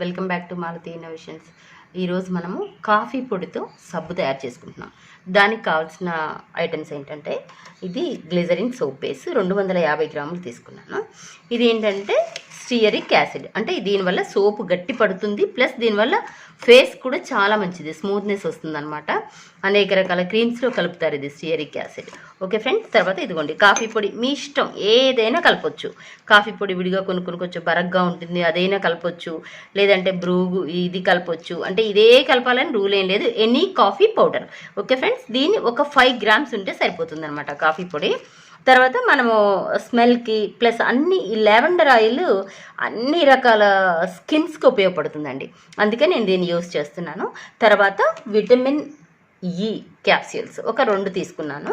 Welcome back to Maruti innovations ఈరోజు మనము coffee పొడితో సబ్బు తయారు చేసుకుంటున్నాం. దానికి కావాల్సిన ఐటమ్స్ ఏంటంటే ఇది గ్లిజరిన్ సోప్ బేస్ రెండు వందల యాభై గ్రాములు తీసుకున్నాను. ఇది ఏంటంటే స్టియరిక్ యాసిడ్. అంటే దీనివల్ల సోపు గట్టి పడుతుంది ప్లస్ దీనివల్ల ఫేస్ కూడా చాలా మంచిది స్మూత్నెస్ వస్తుంది అనమాట అనేక రకాల క్రీమ్స్లో కలుపుతారు ఇది స్టియరిక్ యాసిడ్. ఓకే ఫ్రెండ్స్ తర్వాత ఇదిగోండి కాఫీ పొడి మీ ఇష్టం ఏదైనా కలపొచ్చు. కాఫీ పొడి విడిగా కొనుక్కుని కొంచెం బరగ్గా ఉంటుంది అదైనా కలపొచ్చు. లేదంటే బ్రూగు ఇది కలపొచ్చు. అంటే ఇదే కలపాలని రూల్ ఏం లేదు any coffee powder. Okay friends దీన్ని ఒక ఫైవ్ గ్రామ్స్ ఉంటే సరిపోతుంది అనమాట కాఫీ పొడి. తర్వాత మనము స్మెల్కి ప్లస్ అన్ని ఈ లెవెండర్ ఆయిల్ అన్ని రకాల స్కిన్స్కి ఉపయోగపడుతుందండి. అందుకే నేను దీన్ని యూస్ చేస్తున్నాను. తర్వాత విటమిన్ e ఈ క్యాప్సూల్స్ ఒక రెండు తీసుకున్నాను.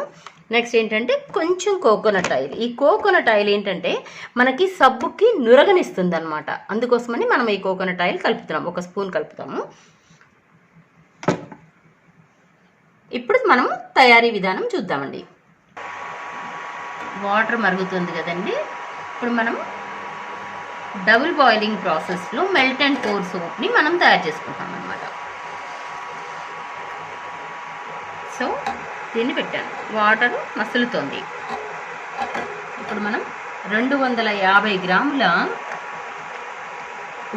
నెక్స్ట్ ఏంటంటే కొంచెం కోకోనట్ ఆయిల్ ఈ కోకోనట్ ఆయిల్ ఏంటంటే మనకి సబ్బుకి నురగనిస్తుంది అనమాట అందుకోసమని మనం ఈ కోకోనట్ ఆయిల్ కలుపుతున్నాం. ఒక స్పూన్ కలుపుతాము. ఇప్పుడు మనం తయారీ విధానం చూద్దామండి. వాటర్ మరుగుతుంది కదండి. ఇప్పుడు మనం డబుల్ బాయిలింగ్ ప్రాసెస్లో మెల్ట్ అండ్ పోర్ సోప్ని మనం తయారు చేసుకుంటాం అనమాట సో దీన్ని పెట్టాను. వాటర్ మసులుతోంది. ఇప్పుడు మనం రెండు వందల యాభై గ్రాముల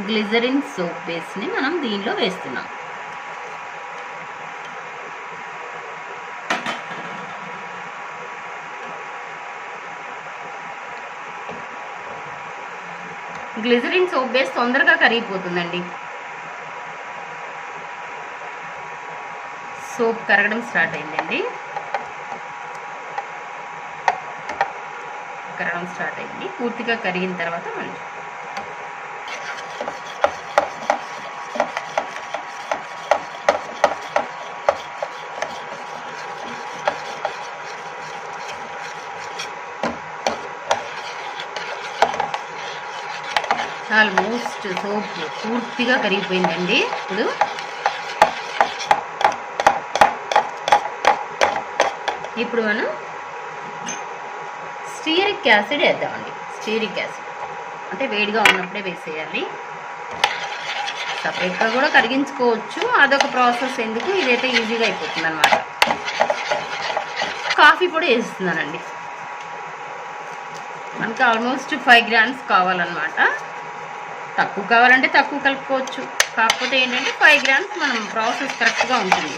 గ్లిజరిన్ సోప్ బేస్ని మనం దీనిలో వేస్తున్నాం. గ్లిజరిన్ సోప్ బేస్ తొందరగా కరిగిపోతుందండి. సోప్ కరగడం స్టార్ట్ అయిందండి. కరగడం స్టార్ట్ అయింది. పూర్తిగా కరిగిన తర్వాత మంచి ఆల్మోస్ట్ సోప్ పూర్తిగా కరిగిపోయిందండి. ఇప్పుడు ఇప్పుడు మనం స్టీరిక్ యాసిడ్ వేద్దామండి. Stearic acid. అంటే వేడిగా ఉన్నప్పుడే వేసేయాలి. సపరేట్గా కూడా కరిగించుకోవచ్చు. అదొక ప్రాసెస్ ఎందుకు? ఇదైతే ఈజీగా అయిపోతుంది అనమాట కాఫీ పొడి వేస్తున్నానండి. మనకి ఆల్మోస్ట్ ఫైవ్ గ్రామ్స్ కావాలన్నమాట. తక్కువ కావాలంటే తక్కువ కలుపుకోవచ్చు. కాకపోతే ఏంటంటే ఫైవ్ గ్రామ్స్ మనం ప్రాసెస్ కరెక్ట్గా ఉంటుంది.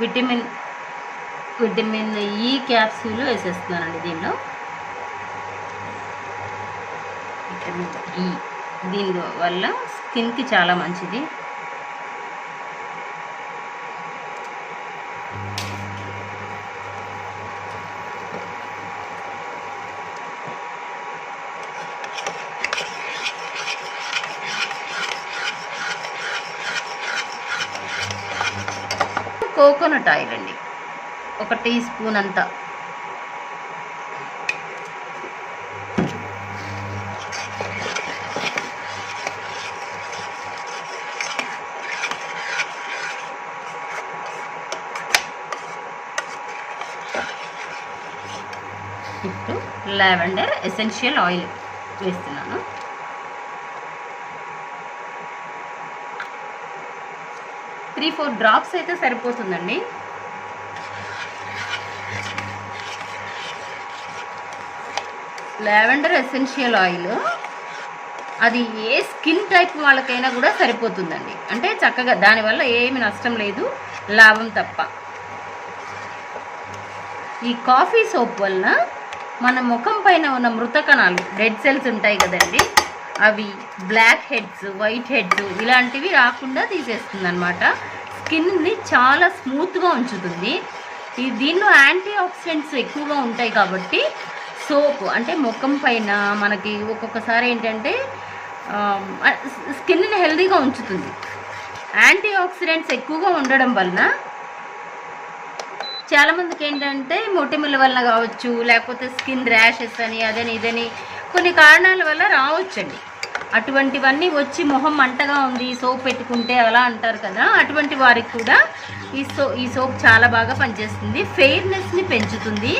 విటమిన్ విటమిన్ ఈ క్యాప్సూల్ వేసేస్తున్నానండి దీనిలో. Vitamin E e. దీని వల్ల స్కిన్కి చాలా మంచిది. కోకోనట్ ఆయిల్ అండి. ఒక టీ స్పూన్ అంతా. ఇప్పుడు లావెండర్ ఎసెన్షియల్ ఆయిల్ వేస్తున్నాను. త్రీ ఫోర్ డ్రాప్స్ అయితే సరిపోతుందండి. లావెండర్ ఎసెన్షియల్ ఆయిల్ అది ఏ స్కిన్ టైప్ వాళ్ళకైనా కూడా సరిపోతుందండి. అంటే చక్కగా దానివల్ల ఏమి నష్టం లేదు లాభం తప్ప. ఈ కాఫీ సోప్ వలన మన ముఖం పైన ఉన్న మృత కణాలు డెడ్ సెల్స్ ఉంటాయి కదండి అవి బ్లాక్ హెడ్స్ వైట్ హెడ్స్ ఇలాంటివి రాకుండా తీసేస్తుంది అనమాట స్కిన్ని చాలా స్మూత్గా ఉంచుతుంది. ఈ దీనిలో యాంటీ ఆక్సిడెంట్స్ ఎక్కువగా ఉంటాయి కాబట్టి సోప్ అంటే ముఖం పైన మనకి ఒక్కొక్కసారి ఏంటంటే స్కిన్ని హెల్దీగా ఉంచుతుంది. యాంటీ ఆక్సిడెంట్స్ ఎక్కువగా ఉండడం వలన చాలామందికి ఏంటంటే మొటిమల వల్ల కావచ్చు లేకపోతే స్కిన్ ర్యాషెస్ అని అదని ఇదని కొన్ని కారణాల వల్ల రావచ్చండి. అటువంటివన్నీ వచ్చి మొహం మంటగా ఉంది సోప్ పెట్టుకుంటే అలా అంటారు కదా. అటువంటి వారికి కూడా ఈ సో ఈ సోప్ చాలా బాగా పనిచేస్తుంది. ఫెయిర్నెస్ని పెంచుతుంది.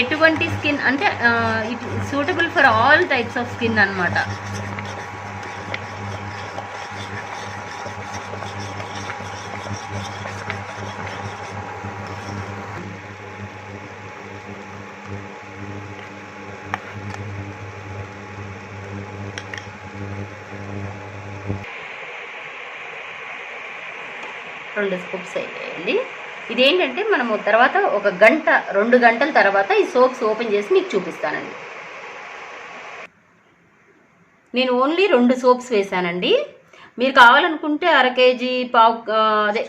ఎటువంటి స్కిన్ అంటే it suitable for all types of skin అన్నమాట. రెండు స్కూప్స్ వేయండి ఇదేంటంటే మనము తర్వాత ఒక గంట రెండు గంటల తర్వాత ఈ సోప్స్ ఓపెన్ చేసి మీకు చూపిస్తానండి. నేను ఓన్లీ రెండు సోప్స్ వేసానండి మీరు కావాలనుకుంటే అర కేజీ పావు అదే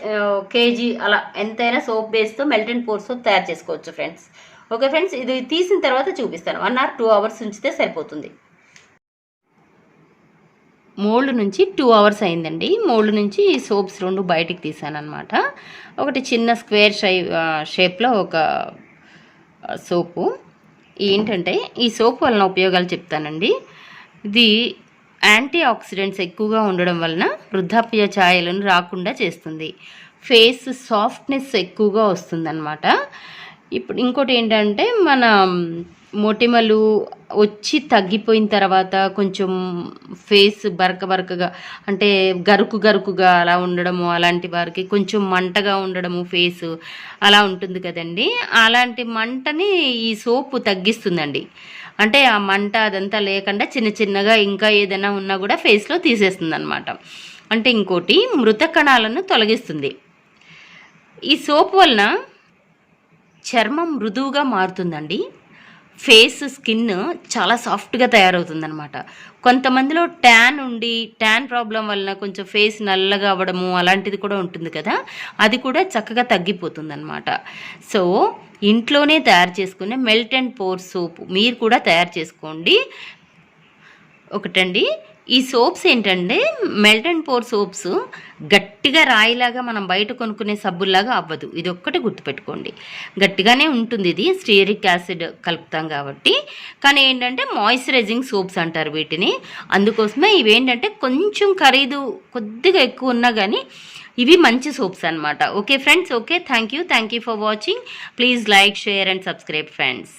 కేజీ అలా ఎంతైనా సోప్ బేస్తో మెల్ట్ అండ్ పోర్ సోప్ తయారు చేసుకోవచ్చు ఫ్రెండ్స్. ఓకే ఫ్రెండ్స్ ఇది తీసిన తర్వాత చూపిస్తాను. వన్ ఆర్ టూ అవర్స్ ఉంచితే సరిపోతుంది. మోల్డ్ నుంచి టూ అవర్స్ అయిందండి. మోల్డ్ నుంచి ఈ సోప్స్ రెండు బయటికి తీసాను అనమాట ఒకటి చిన్న స్క్వేర్ షై షేప్లో ఒక సోపు. ఏంటంటే ఈ సోప్ వలన ఉపయోగాలు చెప్తానండి. ఇది యాంటీ ఆక్సిడెంట్స్ ఎక్కువగా ఉండడం వలన వృద్ధాప్య ఛాయలను రాకుండా చేస్తుంది. ఫేస్ సాఫ్ట్నెస్ ఎక్కువగా వస్తుందన్నమాట. ఇప్పుడు ఇంకోటి ఏంటంటే మన మొటిమలు వచ్చి తగ్గిపోయిన తర్వాత కొంచెం ఫేస్ బరక బరకగా అంటే గరుకు గరుకుగా అలా ఉండడము అలాంటి వారికి కొంచెం మంటగా ఉండడము ఫేస్ అలా ఉంటుంది కదండి. అలాంటి మంటని ఈ సోపు తగ్గిస్తుందండి. అంటే ఆ మంట అదంతా లేకుండా చిన్న చిన్నగా ఇంకా ఏదైనా ఉన్నా కూడా ఫేస్లో తీసేస్తుంది అనమాట అంటే ఇంకోటి మృత కణాలను తొలగిస్తుంది. ఈ సోప్ వలన చర్మం మృదువుగా మారుతుందండి. ఫేస్ స్కిన్ చాలా సాఫ్ట్గా తయారవుతుందనమాట కొంతమందిలో ట్యాన్ ఉండి ట్యాన్ ప్రాబ్లం వలన కొంచెం ఫేస్ నల్లగా అవ్వడము అలాంటిది కూడా ఉంటుంది కదా అది కూడా చక్కగా తగ్గిపోతుందన్నమాట. సో ఇంట్లోనే తయారు చేసుకునే మెల్ట్ అండ్ పోర్ సోప్ మీరు కూడా తయారు చేసుకోండి. ఒకటండి ఈ సోప్స్ ఏంటంటే మెల్ట్ అండ్ పోర్ సోప్స్ గట్టిగా రాయిలాగా మనం బయట కొనుక్కునే సబ్బుల్లాగా అవ్వదు. ఇది ఒక్కటి గుర్తుపెట్టుకోండి. గట్టిగానే ఉంటుంది ఇది. స్టీరిక్ యాసిడ్ కలుపుతాం కాబట్టి. కానీ ఏంటంటే మాయిశ్చరైజింగ్ సోప్స్ అంటారు వీటిని. అందుకోసమే ఇవి ఏంటంటే కొంచెం ఖరీదు కొద్దిగా ఎక్కువ ఉన్నా కానీ ఇవి మంచి సోప్స్ అనమాట okay friends okay. Thank you thank you for watching. Please like share and subscribe friends.